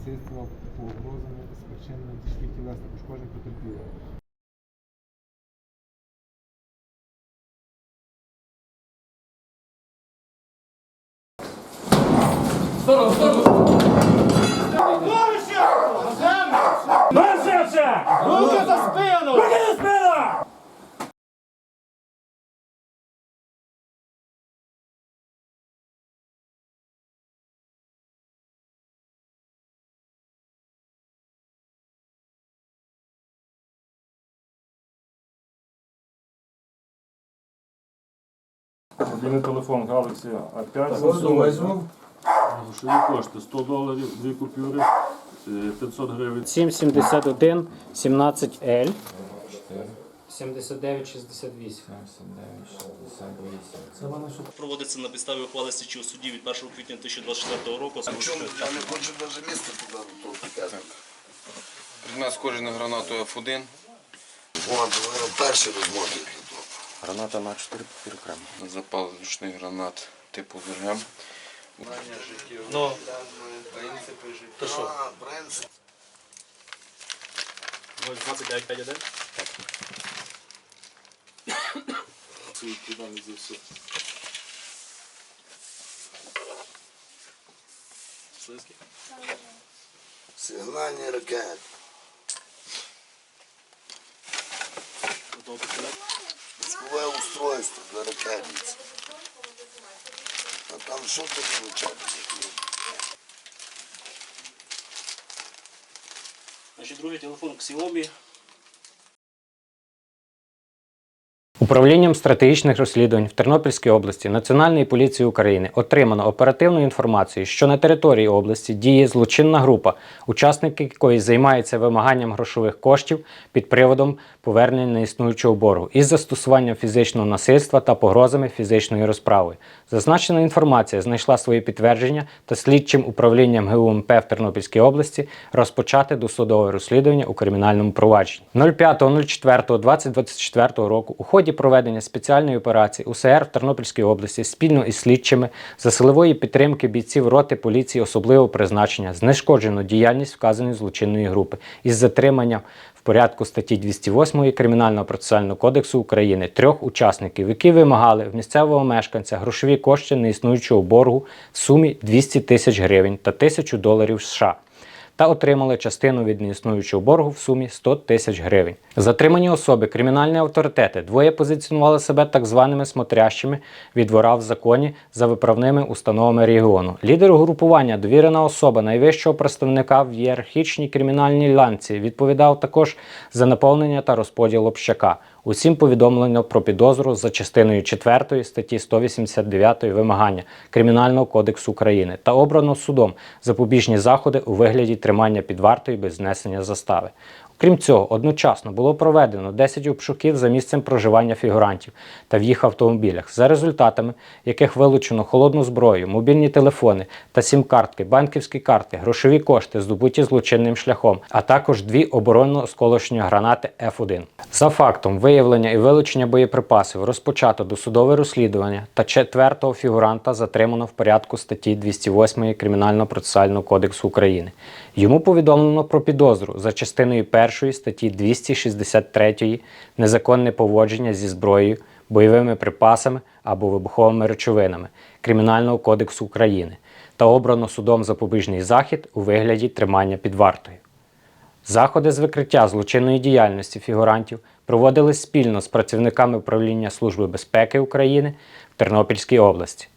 насильства погрозами спричинення тяжких тілесних ушкоджень потерпілих. Руки за спину! Руки за спину! Мобільний телефон Galaxy A5 Samsung. Грошові кошти 100 доларів, дві купюри, е, 500 гривень. 771 17L 7968. Проводиться на підставі ухвали слідчого судді від 1 квітня 2024 року. Чому я не хочу навіть місце туди до того показати. Предмет гранату F1. Вон, вони перші розмотують. Граната на 4 папір окремо. Запал ручний гранат типу ВРГ. Ну, то що? А, принцип. 2951? Це відповідальність за все. Слизький? Сигнальні ракети. Готовий постріляти? Пускове устройство для ракетниць. Там що тут виходить? Значить, другий телефон Xiaomi. Управлінням стратегічних розслідувань в Тернопільській області Національної поліції України отримано оперативну інформацію, що на території області діє злочинна група, учасники якої займаються вимаганням грошових коштів під приводом повернення неіснуючого боргу із застосуванням фізичного насильства та погрозами фізичної розправи. Зазначена інформація знайшла своє підтвердження та слідчим управлінням ГУМП в Тернопільській області розпочати досудове розслідування у кримінальному провадженні. 05.04.2024 року у ході проведення спеціальної операції УСР в Тернопільській області спільно із слідчими за силової підтримки бійців роти поліції особливого призначення знешкоджено діяльність вказаної злочинної групи із затриманням в порядку статті 208 Кримінального процесуального кодексу України трьох учасників, які вимагали в місцевого мешканця грошові кошти неіснуючого боргу в сумі 200 тисяч гривень та 1000 доларів США та отримали частину від неіснуючого боргу в сумі 100 тисяч гривень. Затримані особи, кримінальні авторитети, двоє позиціонували себе так званими смотрящими від двора в законі за виправними установами регіону. Лідер угрупування, довірена особа найвищого представника в ієрархічній кримінальній ланці, відповідав також за наповнення та розподіл общака. Усім повідомлено про підозру за частиною 4 статті 189 вимагання Кримінального кодексу України та обрано судом запобіжні заходи у вигляді тримання під вартою без знесення застави. Крім цього, одночасно було проведено 10 обшуків за місцем проживання фігурантів та в їх автомобілях, за результатами яких вилучено холодну зброю, мобільні телефони та сім-картки, банківські карти, грошові кошти, здобуті злочинним шляхом, а також дві оборонно-осколочні гранати F1. За фактом виявлення і вилучення боєприпасів розпочато досудове розслідування та четвертого фігуранта затримано в порядку статті 208 Кримінального процесуального кодексу України. Йому повідомлено про підозру за частиною 1 статті 263 незаконне поводження зі зброєю, бойовими припасами або вибуховими речовинами Кримінального кодексу України та обрано судом запобіжний захід у вигляді тримання під вартою. Заходи з викриття злочинної діяльності фігурантів проводились спільно з працівниками управління Служби безпеки України в Тернопільській області.